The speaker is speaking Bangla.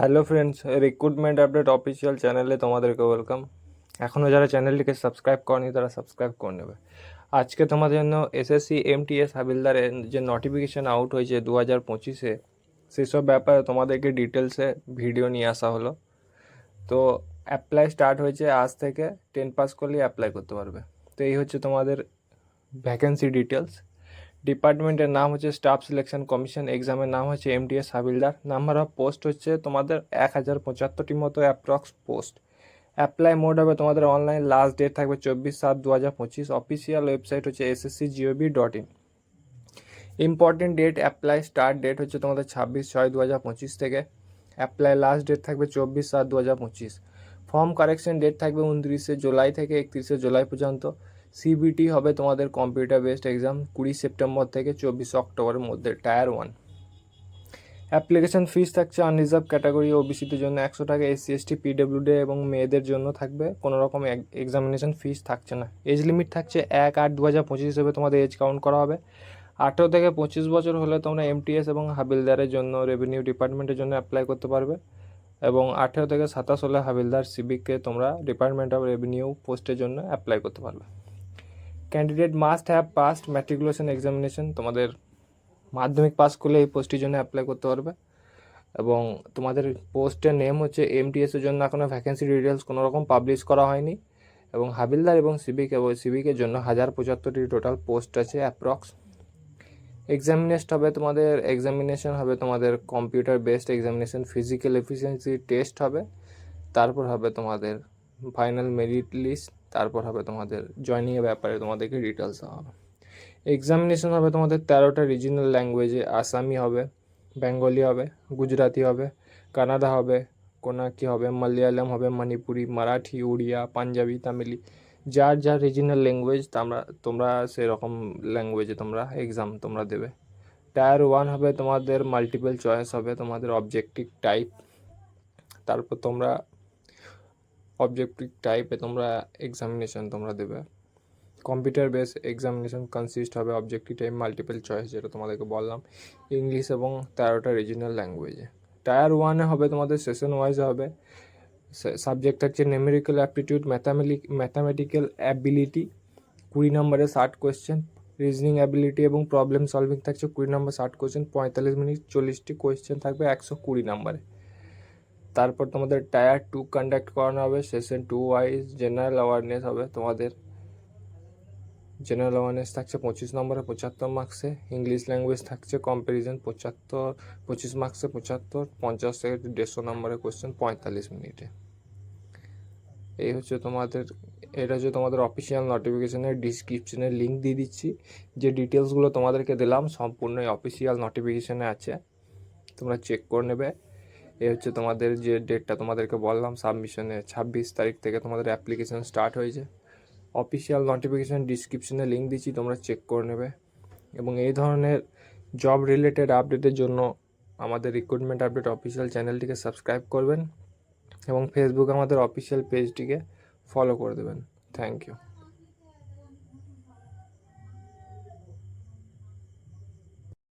Hello friends recruitment update official চ্যানেলে তোমাদেরকে ওয়েলকাম এখনও যারা চ্যানেলটিকে সাবস্ক্রাইব করেনি, তারা সাবস্ক্রাইব করে নেবে। আজকে তোমাদের জন্য এসএসসি এমটিএস হাবিলদারের যে নোটিফিকেশান আউট হয়েছে দু হাজার পঁচিশে, সেসব ব্যাপারে তোমাদেরকে ডিটেলসে ভিডিও নিয়ে আসা হলো। তো অ্যাপ্লাই স্টার্ট হয়েছে আজ থেকে টেন পাস করলেই অ্যাপ্লাই করতে পারবে। তো এই হচ্ছে তোমাদের ভ্যাকেন্সি ডিটেলস ডিপার্টমেন্টের নাম হচ্ছে স্টাফ সিলেকশন কমিশন, এক্সামের নাম হচ্ছে MTS havildar. Number of post হচ্ছে তোমাদের এক হাজার পঁচাত্তরটি মতো অ্যাপ্রক্স পোস্ট অ্যাপ্লাই মোড হবে তোমাদের অনলাইন লাস্ট ডেট থাকবে চব্বিশ সাত দু হাজার পঁচিশ। অফিসিয়াল ওয়েবসাইট হচ্ছে SSC GOV dot in important date apply start date হচ্ছে তোমাদের ছাব্বিশ ছয় দু হাজার পঁচিশ থেকে। অ্যাপ্লাই লাস্ট ডেট থাকবে চব্বিশ সাত দু হাজার পঁচিশ। ফর্ম কারেকশন ডেট থাকবে উনত্রিশে জুলাই থেকে একত্রিশে জুলাই পর্যন্ত। সিবিটি হবে তোমাদের কম্পিউটার বেসড এক্সাম কুড়ি সেপ্টেম্বর থেকে চব্বিশ অক্টোবরের মধ্যে টায়ার ওয়ান অ্যাপ্লিকেশন ফিস থাকছে আনরিজার্ভ ক্যাটাগরি ও ওবিসিদের জন্য একশো টাকা এসসি এসটি পিডব্লিউডি এবং মেয়েদের জন্য থাকবে, কোনো রকম এক্সামিনেশন ফিস থাকছে না। এজ লিমিট থাকছে এক আট দু হাজার পঁচিশ হিসেবে তোমাদের এজ কাউন্ট করা হবে। আঠেরো থেকে পঁচিশ বছর হলে তোমরা এমটিএস এবং হাবিলদারের জন্য রেভিনিউ ডিপার্টমেন্টের জন্য অ্যাপ্লাই করতে পারবে এবং আঠেরো থেকে সাতাশ হলে হাবিলদার সিভিককে তোমরা ডিপার্টমেন্ট অফ রেভিনিউ পোস্টের জন্য অ্যাপ্লাই করতে পারবে। Candidate must have passed matriculation examination তোমাদের মাধ্যমিক পাস করলে এই পোস্টের জন্য অ্যাপ্লাই করতে পারবে। এবং তোমাদের পোস্টের নেম হচ্ছে এমটিএস এর জন্য এখনও ভ্যাকেন্সি ডিটেলস কোনো রকম পাবলিশ করা হয়নি। এবং হাবিলদার এবং সিভিক এবং সিভিকের জন্য হাজার পঁচাত্তরটি টোটাল পোস্ট আছে অ্যাপ্রক্স এক্সামিনেশন হবে তোমাদের এক্সামিনেশন হবে তোমাদের computer based examination physical efficiency test হবে। তারপর হবে তোমাদের ফাইনাল মেরিট লিস্ট তারপর হবে তোমাদের জয়নিংয়ের ব্যাপারে তোমাদেরকে ডিটেলস দেওয়া হবে। এক্সামিনেশন হবে তোমাদের তেরোটা রিজিনাল ল্যাঙ্গুয়েজে আসামি হবে বেঙ্গলি হবে গুজরাটি হবে কানাডা হবে কোনাকি হবে মালয়ালম হবে মণিপুরি মারাঠি উড়িয়া পাঞ্জাবি তামিলি যার যার রিজিনাল ল্যাঙ্গুয়েজ তোমরা তোমরা সেরকম ল্যাঙ্গুয়েজে তোমরা এক্সাম তোমরা দেবে। টায়ার ওয়ান হবে তোমাদের মাল্টিপল চয়েস হবে, তোমাদের অবজেক্টিভ টাইপ তারপর তোমরা অবজেক্টিভ টাইপে তোমরা এক্সামিনেশন তোমরা দেবে। কম্পিউটার বেস এক্সামিনেশন কনসিস্ট হবে অবজেক্টিভ টাইপ মাল্টিপল চয়েস যেটা তোমাদেরকে বললাম ইংলিশ এবং তেরোটা রিজিনাল ল্যাঙ্গুয়েজে টায়ার ওয়ানে হবে তোমাদের সেশন ওয়াইজ হবে। সাবজেক্ট থাকছে numerical aptitude mathematic mathematical ability কুড়ি নম্বরে ষাট কোয়েশ্চেন রিজনিং অ্যাবিলিটি এবং প্রবলেম সলভিং থাকছে কুড়ি নম্বর ষাট কোয়েশ্চেন পঁয়তাল্লিশ মিনিট চল্লিশটি কোয়েশ্চেন থাকবে, একশো কুড়ি নম্বরে। তারপর তোমাদের টায়ার টু কন্ডাক্ট করানো হবে session two wise general awareness হবে তোমাদের। জেনারেল অ্যাওয়ারনেস থাকছে পঁচিশ নম্বরে পঁচাত্তর মার্কসে ইংলিশ ল্যাঙ্গুয়েজ থাকছে কম্প্যারিজন পঁচাত্তর, পঁচিশ মার্কসে পঁচাত্তর, পঞ্চাশ থেকে দেড়শো নম্বরে কোয়েশ্চেন পঁয়তাল্লিশ মিনিটে। এই হচ্ছে তোমাদের, এটা হচ্ছে তোমাদের অফিসিয়াল নোটিফিকেশনের ডিসক্রিপশনের লিঙ্ক দিয়ে দিচ্ছি। যে ডিটেলসগুলো তোমাদেরকে দিলাম, সম্পূর্ণ অফিসিয়াল নোটিফিকেশনে আছে। তোমরা চেক করে নেবে। এই হচ্ছে তোমাদের যে ডেটটা তোমাদেরকে বললাম সাবমিশনে ছাব্বিশ তারিখ থেকে তোমাদের অ্যাপ্লিকেশন স্টার্ট হয়েছে। অফিসিয়াল নোটিফিকেশান ডিসক্রিপশনে লিঙ্ক দিচ্ছি, তোমরা চেক করে নেবে। এবং এই ধরনের জব রিলেটেড আপডেটের জন্য আমাদের রিক্রুটমেন্ট আপডেট অফিসিয়াল চ্যানেলটিকে সাবস্ক্রাইব করবেন এবং ফেসবুক আমাদের অফিসিয়াল পেজটিকে ফলো করে দেবেন। Thank you